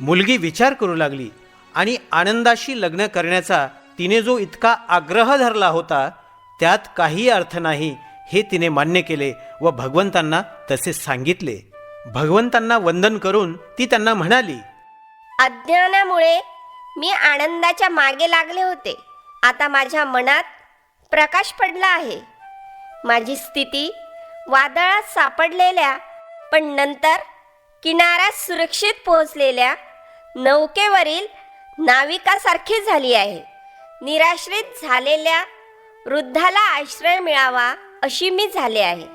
मुलगी विचार करू लागली आणि आनंदाशी लग्न करण्याचा तिने जो इतका आग्रह धरला होता त्यात काही अर्थ नाही हे तिने मान्य केले व भगवंतांना तसे सांगितले. भगवंतांना वंदन करून ती त्यांना म्हणाली अज्ञानामुळे मी आनंदाच्या मागे लागले होते. आता माझ्या मनात प्रकाश पडला आहे. माझी स्थिती वादळात सापडलेल्या पण नंतर किनाऱ्यात सुरक्षित पोहोचलेल्या नौकेवरील नाविकासारखी झाली आहे. निराश्रित झालेल्या वृद्धाला आश्रय मिळावा अशी मी झाले आहे.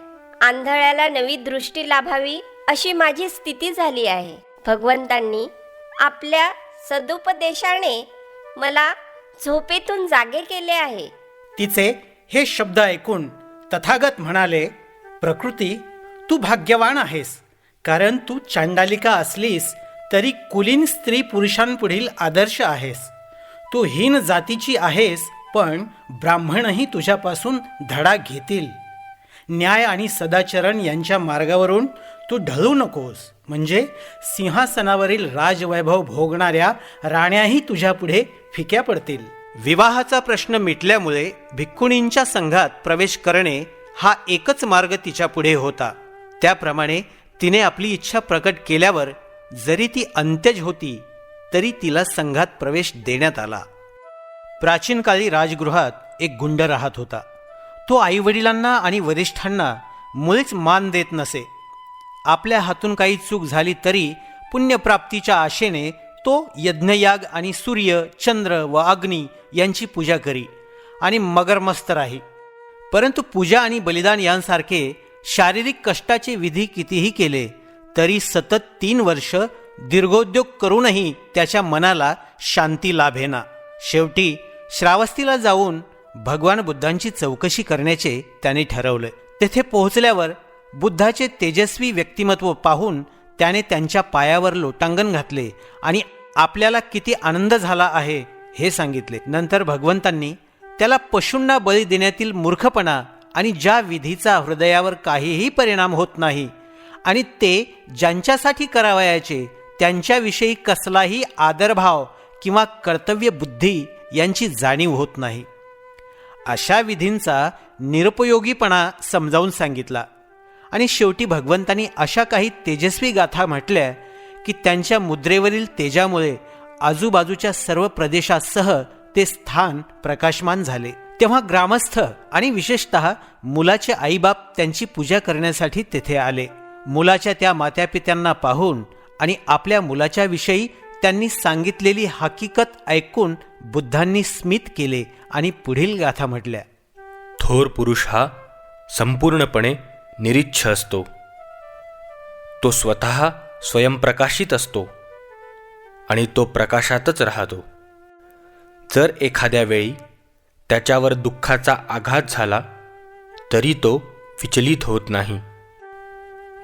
आंधळ्याला नवी दृष्टी लाभावी अशी माझी स्थिती झाली आहे. भगवंतांनी आपल्या सदुपदेशाने मला झोपेतून जागे केले आहे. तिचे हे शब्द ऐकून तथागत म्हणाले प्रकृती तू भाग्यवान आहेस कारण तू चांडालिका असलीस तरी कुलीन स्त्री पुरुषांपुढील आदर्श आहेस. तू हीन जातीची आहेस पण ब्राह्मणही तुझ्यापासून धडा घेतील. न्याय आणि सदाचरण यांच्या मार्गावरून तू ढळू नकोस. म्हणजे सिंहासनावरील राजवैभव भोगणाऱ्या राण्याही तुझ्यापुढे फिक्या पडतील. विवाहाचा प्रश्न मिटल्यामुळे भिक्खुणींच्या संघात प्रवेश करणे हा एकच मार्ग तिच्या पुढे होता. त्याप्रमाणे तिने आपली इच्छा प्रकट केल्यावर जरी ती अंत्यज होती तरी तिला संघात प्रवेश देण्यात आला. प्राचीन काळी राजगृहात एक गुंड राहत होता. तो आईवडिलांना आणि वरिष्ठांना मुळीच मान देत नसे. आपल्या हातून काही चूक झाली तरी पुण्यप्राप्तीच्या आशेने तो यज्ञयाग आणि सूर्य चंद्र व अग्नी यांची पूजा करी आणि मगरमस्त राही. परंतु पूजा आणि बलिदान यांसारखे शारीरिक कष्टाचे विधी कितीही केले तरी सतत तीन वर्ष दीर्घोद्योग करूनही त्याच्या मनाला शांती लाभेना. शेवटी श्रावस्तीला जाऊन भगवान बुद्धांची चौकशी करण्याचे त्याने ठरवले. तेथे पोहोचल्यावर बुद्धाचे तेजस्वी व्यक्तिमत्व पाहून त्याने त्यांच्या पायावर लोटांगण घातले आणि आपल्याला किती आनंद झाला आहे हे सांगितले. नंतर भगवंतांनी त्याला पशूंना बळी देण्यातील मूर्खपणा आणि ज्या विधीचा हृदयावर काहीही परिणाम होत नाही आणि ते ज्यांच्यासाठी करावयाचे त्यांच्याविषयी कसलाही आदरभाव किंवा कर्तव्य बुद्धी यांची जाणीव होत नाही. अशा विधींचा निरुपयोगीपणा समजावून सांगितला. आणि शेवटी भगवंतांनी अशा काही तेजस्वी गाथा म्हटल्या की त्यांच्या मुद्रेवरील तेजामुळे आजूबाजूच्या सर्व प्रदेशासह ते स्थान प्रकाशमान झाले. तेव्हा ग्रामस्थ आणि विशेषत मुलाचे आईबाप त्यांची पूजा करण्यासाठी तेथे आले. मुलाच्या त्या मात्यापित्यांना पाहून आणि आपल्या मुलाच्याविषयी त्यांनी सांगितलेली हकीकत ऐकून बुद्धांनी स्मित केले आणि पुढील गाथा म्हटल्या. थोर पुरुष हा संपूर्णपणे निरीच्छ असतो. तो स्वतः स्वयंप्रकाशित असतो आणि तो प्रकाशातच राहतो. जर एखाद्या वेळी त्याच्यावर दुःखाचा आघात झाला तरी तो विचलित होत नाही.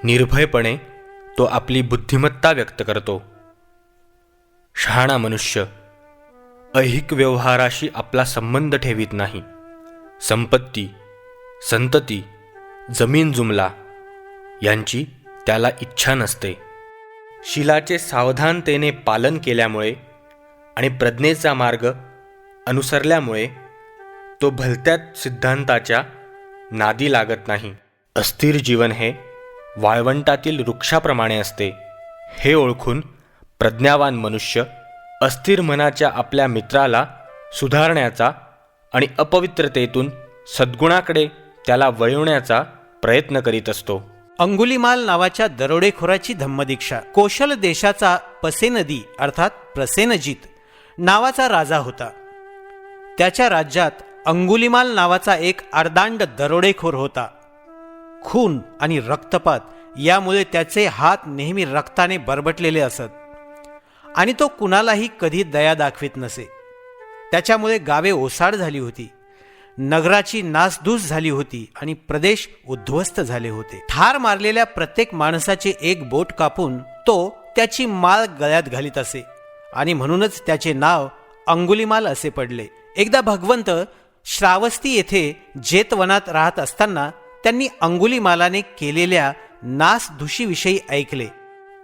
निर्भयपणे तो आपली बुद्धिमत्ता व्यक्त करतो. शहाणा मनुष्य ऐहिक व्यवहाराशी आपला संबंध ठेवित नाही. संपत्ती संतती जमीन जुमला यांची त्याला इच्छा नसते. शिलाचे सावधानतेने पालन केल्यामुळे आणि प्रज्ञेचा मार्ग अनुसरल्यामुळे तो भलत्याच सिद्धांताच्या नादी लागत नाही. अस्थिर जीवन हे वाळवंटातील वृक्षाप्रमाणे असते. हे ओळखून प्रज्ञावान मनुष्य अस्थिर मनाच्या आपल्या मित्राला सुधारण्याचा आणि अपवित्रतेतून सद्गुणाकडे त्याला वळवण्याचा प्रयत्न करीत असतो. अंगुलीमाल नावाच्या दरोडेखोराची धम्मदीक्षा. कोशल देशाचा पसेनदी अर्थात प्रसेनजीत नावाचा राजा होता. त्याच्या राज्यात अंगुलीमाल नावाचा एक अर्दांड दरोडेखोर होता. खून आणि रक्तपात यामुळे त्याचे हात नेहमी रक्ताने बरबटलेले असत. आणि तो कुणालाही कधी दया दाखवित नसे. त्याच्यामुळे गावे ओसाड झाली होती. नगराची नासधूस झाली होती आणि प्रदेश उद्ध्वस्त झाले होते. ठार मारलेल्या प्रत्येक माणसाचे एक बोट कापून तो त्याची माळ गळ्यात घालीत असे. आणि म्हणूनच त्याचे नाव अंगुलीमाल असे पडले. एकदा भगवंत श्रावस्ती येथे जेतवनात राहत असताना त्यांनी अंगुलीमालाने केलेल्या नासधुशीविषयी ऐकले.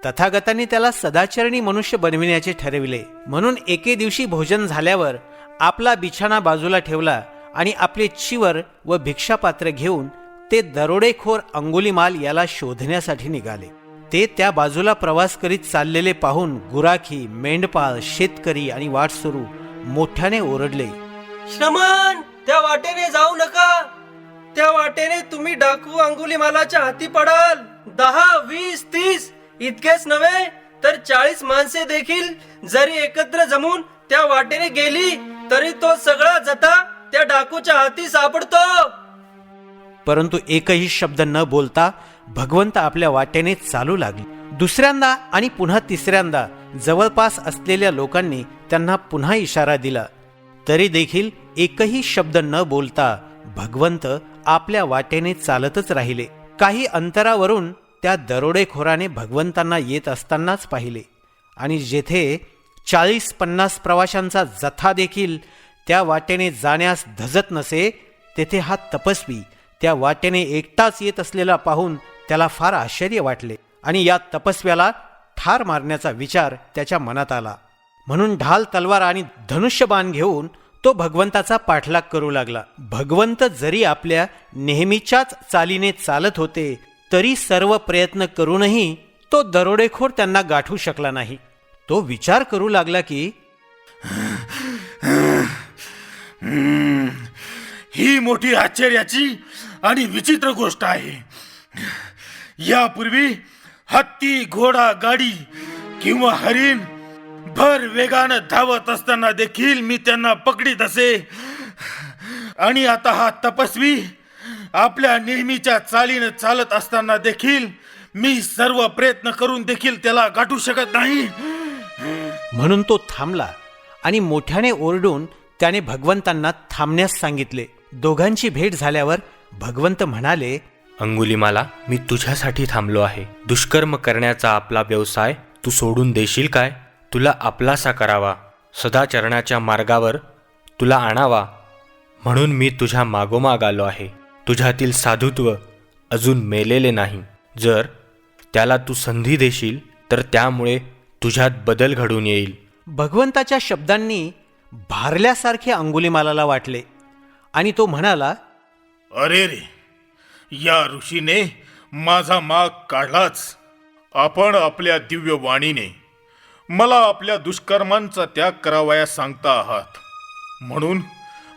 तथागतांनी त्याला सदाचरणी मनुष्य बनविण्याचे ठरविले. म्हणून एके दिवशी भोजन झाल्यावर आपला बिछाणा बाजूला ठेवला आणि आपले चिवर व भिक्षापात्र घेऊन ते दरोडेखोर अंगुलीमाल याला शोधण्यासाठी निघाले. ते त्या बाजूला प्रवास करीत चाललेले पाहून गुराखी मेंढपाळ शेतकरी आणि वाटसरू मोठ्याने ओरडले. श्रमण त्या वाटेने जाऊ नका. त्या वाटेने तुम्ही डाकू अंगुली मालाच्या हाती पडाल. दहा वीस तीस इतकेच नव्हे तर चाळीस माणसे देखील जरी एकत्र जमून त्या वाटेने गेली तरी तो सगळा जथा त्या डाकूच्या हाती सापडतो. परंतु एकही शब्द न बोलता भगवंत आपल्या वाटेने चालू लागले. दुसऱ्यांदा आणि पुन्हा तिसऱ्यांदा जवळपास असलेल्या लोकांनी त्यांना पुन्हा इशारा दिला. तरी देखील एकही शब्द न बोलता भगवंत आपल्या वाटेने चालतच राहिले. काही अंतरावरून त्या दरोडेखोराने भगवंतांना येत असतानाच पाहिले. आणि जेथे चाळीस पन्नास प्रवाशांचा जथा देखील त्या वाटेने जाण्यास धजत नसे तेथे हा तपस्वी त्या वाटेने एकटाच येत असलेला पाहून त्याला फार आश्चर्य वाटले आणि या तपस्व्याला ठार मारण्याचा विचार त्याच्या मनात आला. म्हणून ढाल तलवार आणि धनुष्यबाण घेऊन तो भगवंताचा पाठलाग करू लागला. भगवंत जरी आपल्या नेहमीच्याच चालीने चालत होते तरी सर्व प्रयत्न करूनही तो दरोडेखोर त्यांना गाठू शकला नाही. तो विचार करू लागला की ही मोठी आश्चर्याची आणि विचित्र गोष्ट आहे. यापूर्वी हत्ती घोडा गाडी किंवा हरिण भर वेगानं धावत असताना देखील मी त्यांना पकडीत असे. आणि आता हा तपस्वी आपल्या नेहमीच्या चालीनं चालत असताना देखील मी सर्व प्रयत्न करून देखील त्याला गाठू शकत नाही. म्हणून तो थांबला आणि मोठ्याने ओरडून त्याने भगवंतांना थांबण्यास सांगितले. दोघांची भेट झाल्यावर भगवंत म्हणाले अंगुलीमाला मी तुझ्यासाठी थांबलो आहे. दुष्कर्म करण्याचा आपला व्यवसाय तू सोडून देशील काय? तुला आपलासा करावा. सदाचरणाच्या मार्गावर तुला आणावा. म्हणून मी तुझ्या मागोमाग आलो आहे. तुझ्यातील साधुत्व अजून मेलेले नाही. जर त्याला तू संधी देशील तर त्यामुळे तुझ्यात बदल घडून येईल. भगवंताच्या शब्दांनी भारल्यासारखे अंगुलीमालाला वाटले. आणि तो म्हणाला अरे रे या ऋषीने माझा माग काढलाच. आपण आपल्या दिव्य वाणीने मला आपल्या दुष्कर्मांचा त्याग करावयास सांगता आहात. म्हणून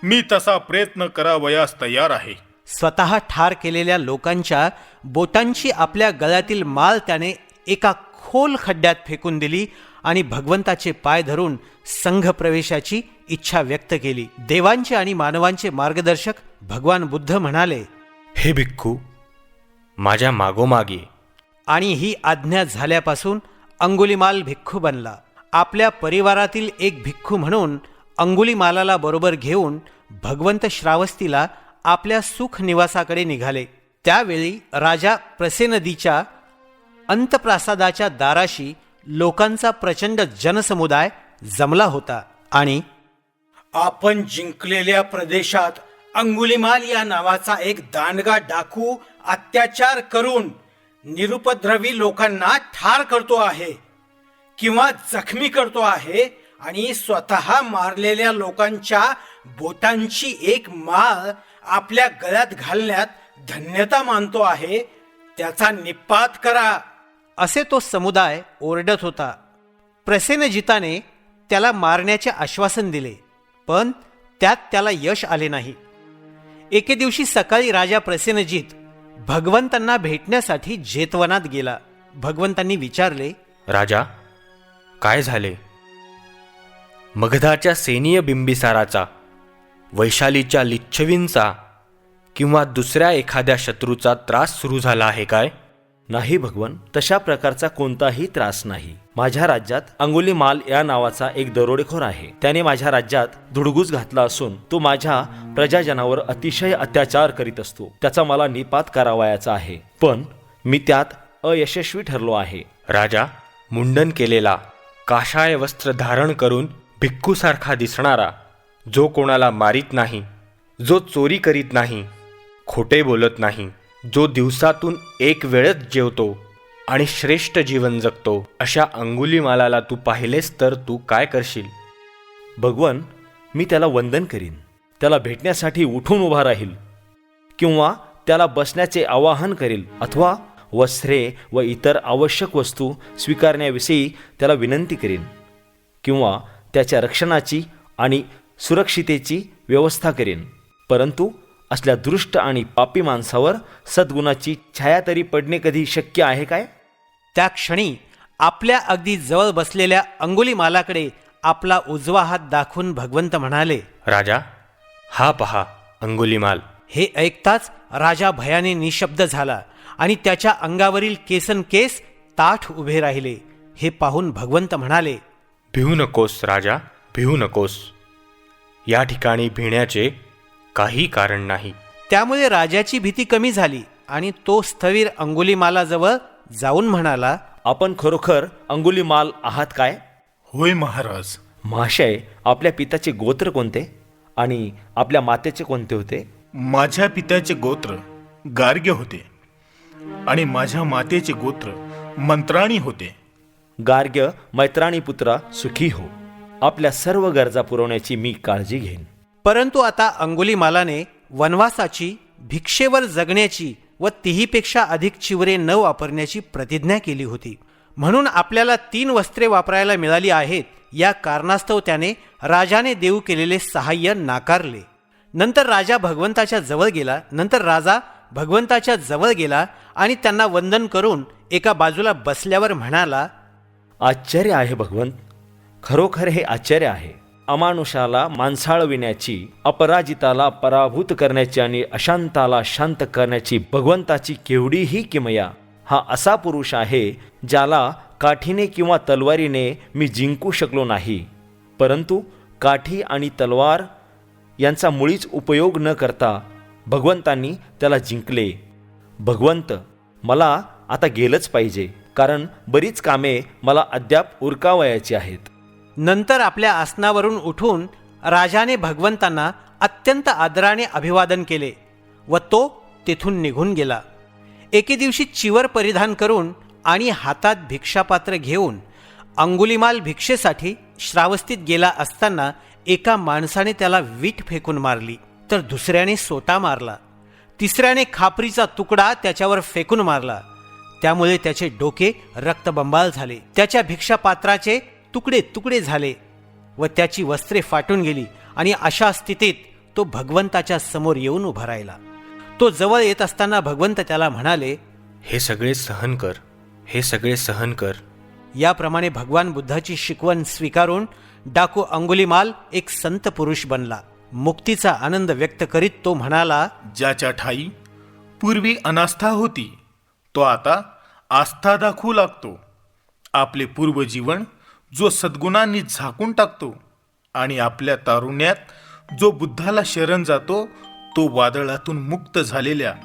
मी तसा प्रयत्न करावयास तयार आहे. स्वतः ठार केलेल्या लोकांच्या बोटांची आपल्या गळ्यातील माल त्याने एका खोल खड्ड्यात फेकून दिली आणि भगवंताचे पाय धरून संघ प्रवेशाची इच्छा व्यक्त केली. देवांचे आणि मानवांचे मार्गदर्शक भगवान बुद्ध म्हणाले हे भिक्खू माझ्या मागोमाग आणि ही आज्ञा झाल्यापासून अंगुलीमाल भिक्खू बनला. आपल्या परिवारातील एक भिक्खू म्हणून अंगुलीमालाला बरोबर घेऊन भगवंत श्रावस्तीला आपल्या सुख निवासाकडे निघाले. त्यावेळी राजा प्रसेनदीच्या अंतप्रासादाच्या दाराशी लोकांचा प्रचंड जनसमुदाय जमला होता आणि आपण जिंकलेल्या प्रदेशात अंगुलिमाल या नावाचा एक दांडगा डाकू अत्याचार करून निरुपद्रवी लोकांना ठार करतो आहे किंवा जखमी करतो आहे आणि स्वतः मारलेल्या लोकांच्या बोटांची एक माळ आपल्या गळ्यात घालण्यात धन्यता मानतो आहे त्याचा निपात करा. असे तो समुदाय ओरडत होता. प्रसेनजिताने त्याला मारण्याचे आश्वासन दिले पण त्यात त्याला यश आले नाही. एके दिवशी सकाळी राजा प्रसेनजित भगवंतांना भेटण्यासाठी जेतवनात गेला. भगवंतांनी विचारले राजा काय झाले? मगधाच्या सेनीय बिंबिसाराचा वैशालीच्या लिच्छवींचा किंवा दुसऱ्या एखाद्या शत्रूचा त्रास सुरू झाला आहे काय? नाही भगवन तशा प्रकारचा कोणताही त्रास नाही. माझ्या राज्यात अंगुली माल या नावाचा एक दरोडेखोर आहे. त्याने माझ्या राज्यात धुडगूस घातला असून तो माझ्या प्रजाजनावर अतिशय अत्याचार करीत असतो. त्याचा मला निपात करावयाचा आहे. पण मी त्यात अयशस्वी ठरलो आहे. राजा मुंडन केलेला काशाय वस्त्र धारण करून भिक्खूसारखा दिसणारा जो कोणाला मारीत नाही जो चोरी करीत नाही खोटे बोलत नाही जो दिवसातून एक वेळच जेवतो आणि श्रेष्ठ जीवन जगतो अशा अंगुलीमालाला तू पाहिलेस तर तू काय करशील? भगवान मी त्याला वंदन करीन. त्याला भेटण्यासाठी उठून उभा राहील. किंवा त्याला बसण्याचे आवाहन करील अथवा वस्त्रे व इतर आवश्यक वस्तू स्वीकारण्याविषयी त्याला विनंती करीन. किंवा त्याच्या रक्षणाची आणि सुरक्षितेची व्यवस्था करीन. परंतु असल्या दृष्ट आणि पापी माणसावर सद्गुणाची छाया तरी पडणे कधी शक्य आहे काय? त्या क्षणी आपल्या अगदी जवळ बसलेल्या अंगुलीमालाकडे आपला उजवा हात दाखवून भगवंत म्हणाले राजा हा पहा अंगुलीमाल हे ऐकताच राजा भयाने निशब्द झाला आणि त्याच्या अंगावरील केसन केस ताठ उभे राहिले. हे पाहून भगवंत म्हणाले भिवू नकोस राजा भिवू नकोस. या ठिकाणी भिण्याचे काही कारण नाही. त्यामुळे राजाची भीती कमी झाली आणि तो स्थवीर अंगुलीमालाजवळ जाऊन म्हणाला आपण खरोखर अंगुलीमाल आहात काय? होय महाराज. महाशय आपल्या पिताचे गोत्र कोणते? आणि आपल्या मातेचे कोणते होते? माझ्या पित्याचे गोत्र गार्ग्य होते आणि माझ्या मातेचे गोत्र मंत्राणी होते. गार्ग्य मैत्राणी पुत्रा सुखी हो. आपल्या सर्व गरजा पुरवण्याची मी काळजी घेईन. परंतु आता अंगुलीमालाने वनवासाची भिक्षेवर जगण्याची व तीहीपेक्षा अधिक चिवरे न वापरण्याची प्रतिज्ञा केली होती. म्हणून आपल्याला तीन वस्त्रे वापरायला मिळाली आहेत. या कारणास्तव त्याने राजाने देऊ केलेले सहाय्य नाकारले. नंतर राजा भगवंताच्या जवळ गेला. नंतर राजा भगवंताच्या जवळ गेला आणि त्यांना वंदन करून एका बाजूला बसल्यावर म्हणाला आश्चर्य आहे भगवंत. खरोखर हे आश्चर्य आहे. अमानुषाला माणसाळविण्याची अपराजिताला पराभूत करण्याची आणि अशांताला शांत करण्याची भगवंताची केवढीही किमया हा असा पुरुष आहे ज्याला काठीने किंवा तलवारीने मी जिंकू शकलो नाही. परंतु काठी आणि तलवार यांचा मुळीच उपयोग न करता भगवंतांनी त्याला जिंकले. भगवंत मला आता गेलंच पाहिजे कारण बरीच कामे मला अद्याप उरकावयाची आहेत. नंतर आपल्या आसनावरून उठून राजाने भगवंतांना अत्यंत आदराने अभिवादन केले व तो तेथून निघून गेला. एके दिवशी चिवर परिधान करून आणि हातात भिक्षापात्र घेऊन अंगुलीमाल भिक्षेसाठी श्रावस्तीत गेला असताना एका माणसाने त्याला वीट फेकून मारली. तर दुसऱ्याने सोटा मारला. तिसऱ्याने खापरीचा तुकडा त्याच्यावर फेकून मारला. त्यामुळे त्याचे डोके रक्तबंबाळ झाले. त्याच्या भिक्षापात्राचे तुकडे तुकडे झाले व त्याची वस्त्रे फाटून गेली आणि अशा स्थितीत तो भगवंताच्या समोर येऊन उभा राहिला. तो जवळ येत असताना भगवंत त्याला म्हणाले हे सगळे सहन कर हे सगळे सहन कर. याप्रमाणे भगवान बुद्धाची शिकवण स्वीकारून डाकू अंगुलीमाल एक संत पुरुष बनला. मुक्तीचा आनंद व्यक्त करीत तो म्हणाला ज्याच्या ठाई पूर्वी अनास्था होती तो आता आस्था दाखवू लागतो. आपले पूर्वजीवन जो सद्गुणांनी झाकून टाकतो आणि आपल्या तारुण्यात जो बुद्धाला शरण जातो तो वादळातून मुक्त झालेल्या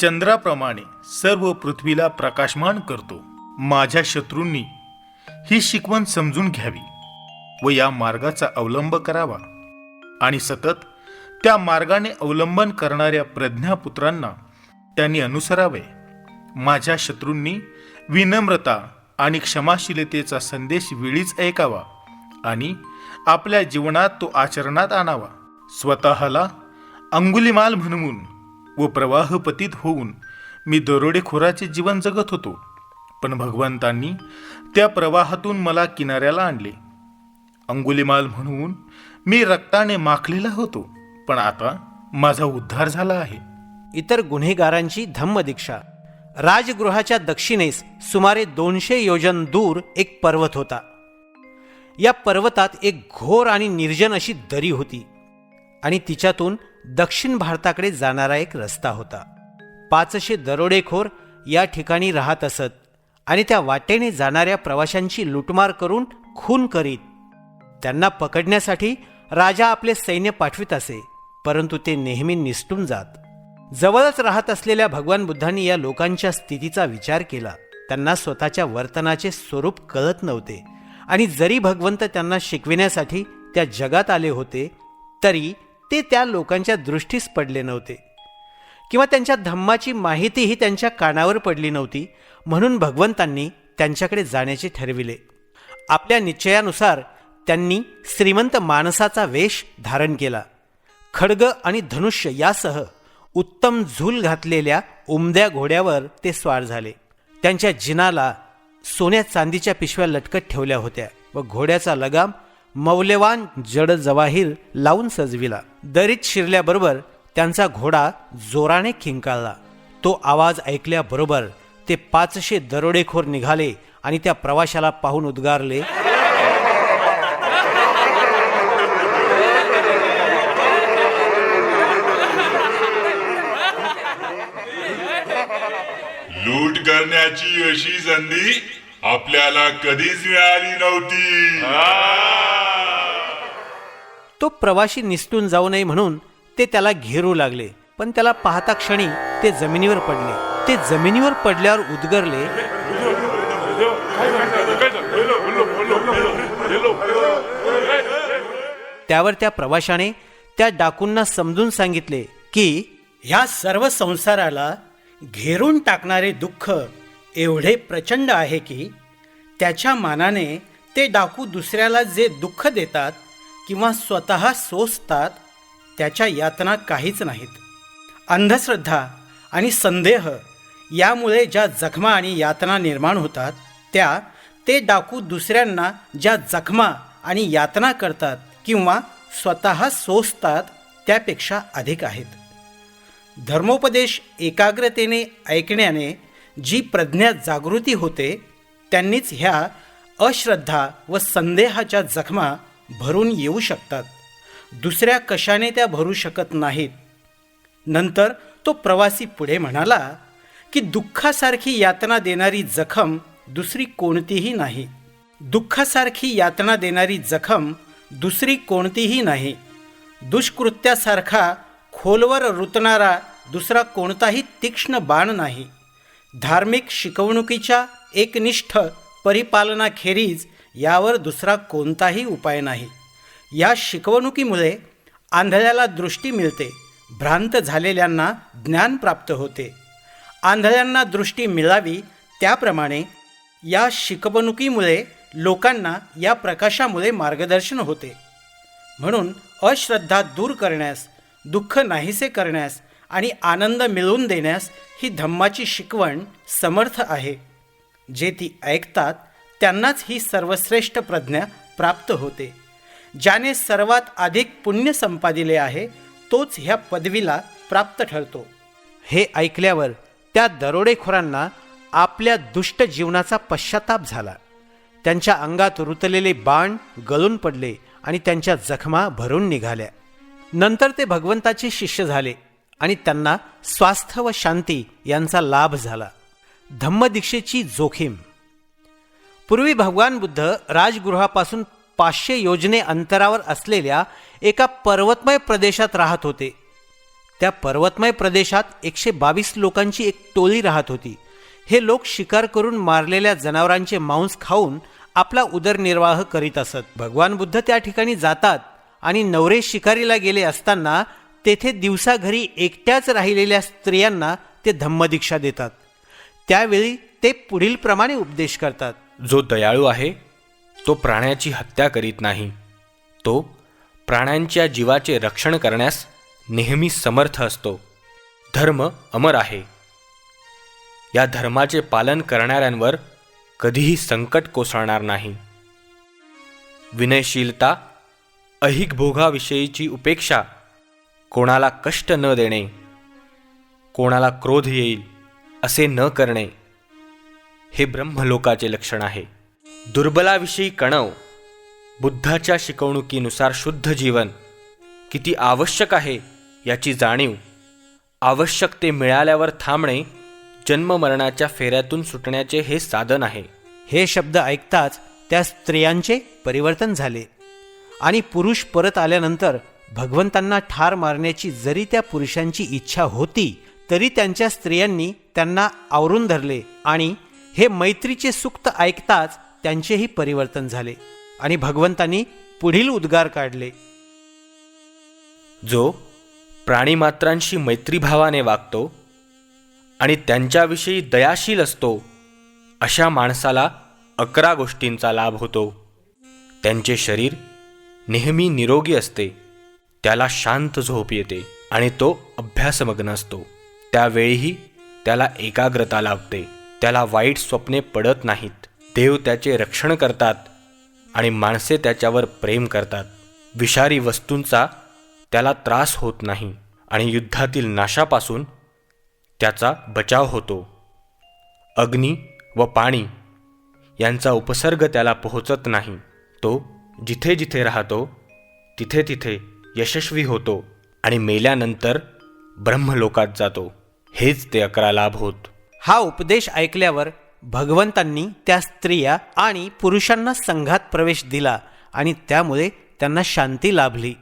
चंद्राप्रमाणे सर्व पृथ्वीला प्रकाशमान करतो. माझ्या शत्रूंनी ही शिकवण समजून घ्यावी व या मार्गाचा अवलंब करावा आणि सतत त्या मार्गाने अवलंबन करणाऱ्या प्रज्ञापुत्रांना त्यांनी अनुसरावे. माझ्या शत्रूंनी विनम्रता आणि क्षमाशीलतेचा संदेश वेळीच ऐकावा आणि आपल्या जीवनात तो आचरणात आणावा. स्वतःला अंगुलीमाल म्हणवून व प्रवाहपतीत होऊन मी दरोडेखोराचे जीवन जगत होतो. पण भगवंतांनी त्या प्रवाहातून मला किनाऱ्याला आणले. अंगुलीमाल म्हणून मी रक्ताने माखलेला होतो पण आता माझा उद्धार झाला आहे. इतर गुन्हेगारांची धम्मदीक्षा राजगृहाच्या दक्षिणेस सुमारे दोनशे योजन दूर एक पर्वत होता. या पर्वतात एक घोर आणि निर्जन अशी दरी होती आणि तिच्यातून दक्षिण भारताकडे जाणारा एक रस्ता होता. पाचशे दरोडेखोर या ठिकाणी राहत असत आणि त्या वाटेने जाणाऱ्या प्रवाशांची लुटमार करून खून करीत. त्यांना पकडण्यासाठी राजा आपले सैन्य पाठवित असे परंतु ते नेहमी निसटून जात. जवळच राहत असलेल्या भगवान बुद्धांनी या लोकांच्या स्थितीचा विचार केला. त्यांना स्वतःच्या वर्तनाचे स्वरूप कळत नव्हते. आणि जरी भगवंत त्यांना शिकविण्यासाठी त्या जगात आले होते तरी ते त्या लोकांच्या दृष्टीस पडले नव्हते. किंवा त्यांच्या धम्माची माहितीही त्यांच्या कानावर पडली नव्हती म्हणून भगवंतांनी त्यांच्याकडे जाण्याचे ठरविले. आपल्या निश्चयानुसार त्यांनी श्रीमंत माणसाचा वेश धारण केला. खड्ग आणि धनुष्य यासह उत्तम झूल घातलेल्या उमद्या घोड्यावर ते स्वार झाले. त्यांच्या जिनाला सोन्या चांदीच्या पिशव्या लटकत ठेवल्या होत्या व घोड्याचा लगाम मौल्यवान जड जवाहीर लावून सजविला. दरीत शिरल्याबरोबर त्यांचा घोडा जोराने खिंकाळला. तो आवाज ऐकल्याबरोबर ते पाचशे दरोडेखोर निघाले आणि त्या प्रवाशाला पाहून उद्गारले लूट करण्याची अशी संधी आपल्याला कधीच मिळाली नव्हती. तो प्रवाशी निसटून जाऊ नये म्हणून ते त्याला घेरू लागले. पण त्याला पाहता क्षणी ते जमिनीवर पडले. ते जमिनीवर पडल्यावर उद्गरले. त्यावर त्या प्रवाशाने त्या डाकूंना समजून सांगितले की ह्या सर्व संसाराला घेरून टाकणारे दुःख एवढे प्रचंड आहे की त्याच्या मानाने ते डाकू दुसऱ्याला जे दुःख देतात किंवा स्वतः सोसतात त्याच्या यातना काहीच नाहीत. अंधश्रद्धा आणि संदेह यामुळे ज्या जखमा आणि यातना निर्माण होतात त्या ते डाकू दुसऱ्यांना ज्या जखमा आणि यातना करतात किंवा स्वतः सोसतात त्यापेक्षा अधिक आहेत. धर्मोपदेश एकाग्रतेने ऐकण्याने जी प्रज्ञा जागृती होते त्यांनीच ह्या अश्रद्धा व संदेहाच्या जखमा भरून येऊ शकतात. दुसऱ्या कशाने त्या भरू शकत नाहीत? नंतर तो प्रवासी पुढे म्हणाला की दुःखासारखी यातना देणारी जखम दुसरी कोणतीही नाही. दुःखासारखी यातना देणारी जखम दुसरी कोणतीही नाही. दुष्कृत्यासारखा खोलवर रुतणारा दुसरा कोणताही तीक्ष्ण बाण नाही. धार्मिक शिकवणुकीच्या एकनिष्ठ परिपालनाखेरीज यावर दुसरा कोणताही उपाय नाही. या शिकवणुकीमुळे आंधळ्याला दृष्टी मिळते भ्रांत झालेल्यांना ज्ञान प्राप्त होते. आंधळ्यांना दृष्टी मिळावी त्याप्रमाणे या शिकवणुकीमुळे लोकांना या प्रकाशामुळे मार्गदर्शन होते. म्हणून अश्रद्धा दूर करण्यास दुःख नाहीसे करण्यास आणि आनंद मिळवून देण्यास ही धम्माची शिकवण समर्थ आहे. जे ती ऐकतात त्यांनाच ही सर्वश्रेष्ठ प्रज्ञा प्राप्त होते. ज्याने सर्वात अधिक पुण्य संपादिले आहे तोच ह्या पदवीला प्राप्त ठरतो. हे ऐकल्यावर त्या दरोडेखोरांना आपल्या दुष्ट जीवनाचा पश्चाताप झाला. त्यांच्या अंगात रुतलेले बाण गळून पडले आणि त्यांच्या जखमा भरून निघाल्या. नंतर ते भगवंताचे शिष्य झाले आणि त्यांना स्वास्थ्य व शांती यांचा लाभ झाला. धम्मदीक्षेची जोखीम. पूर्वी भगवान बुद्ध राजगृहापासून पाचशे योजने अंतरावर असलेल्या एका पर्वतमय प्रदेशात राहत होते. त्या पर्वतमय प्रदेशात एकशे बावीस लोकांची एक टोळी राहत होती. हे लोक शिकार करून मारलेल्या जनावरांचे मांस खाऊन आपला उदरनिर्वाह करीत असत. भगवान बुद्ध त्या ठिकाणी जातात आणि नवरे शिकारीला गेले असताना तेथे दिवसा घरी एकट्याच राहिलेल्या स्त्रियांना ते धम्मदीक्षा देतात. त्यावेळी ते पुढील प्रमाणे उपदेश करतात. जो दयाळू आहे तो प्राण्याची हत्या करीत नाही. तो प्राण्यांच्या जीवाचे रक्षण करण्यास नेहमी समर्थ असतो. धर्म अमर आहे. या धर्माचे पालन करणाऱ्यांवर कधीही संकट कोसळणार नाही. विनयशीलता अहिक भोगाविषयीची उपेक्षा कोणाला कष्ट न देणे कोणाला क्रोध येईल असे न करणे हे ब्रह्मलोकाचे लक्षण आहे. दुर्बलाविषयी कणव बुद्धाच्या शिकवणुकीनुसार शुद्ध जीवन किती आवश्यक आहे याची जाणीव आवश्यक ते मिळाल्यावर थांबणे जन्ममरणाच्या फेऱ्यातून सुटण्याचे हे साधन आहे. हे शब्द ऐकताच त्या स्त्रियांचे परिवर्तन झाले. आणि पुरुष परत आल्यानंतर भगवंतांना ठार मारण्याची जरी त्या पुरुषांची इच्छा होती तरी त्यांच्या स्त्रियांनी त्यांना आवरून धरले आणि हे मैत्रीचे सुक्त ऐकताच त्यांचेही परिवर्तन झाले आणि भगवंतांनी पुढील उद्गार काढले. जो प्राणीमात्रांशी मैत्रीभावाने वागतो आणि त्यांच्याविषयी दयाशील असतो अशा माणसाला अकरा गोष्टींचा लाभ होतो. त्यांचे शरीर नेहमी निरोगी असते. त्याला शांत झोप येते आणि तो अभ्यासमग्न असतो. त्यावेळीही त्याला एकाग्रता लाभते. त्याला वाईट स्वप्ने पडत नाहीत. देव त्याचे रक्षण करतात आणि माणसे त्याच्यावर प्रेम करतात. विषारी वस्तूंचा त्याला त्रास होत नाही आणि युद्धातील नाशापासून त्याचा बचाव होतो. अग्नी व पाणी यांचा उपसर्ग त्याला पोहोचत नाही. तो जिथे जिथे राहतो तिथे तिथे यशस्वी होतो आणि मेल्यानंतर ब्रह्मलोकात जातो. हेच ते अकरा लाभ होत. हा उपदेश ऐकल्यावर भगवंतांनी त्या स्त्रिया आणि पुरुषांना संघात प्रवेश दिला आणि त्यामुळे त्यांना शांती लाभली.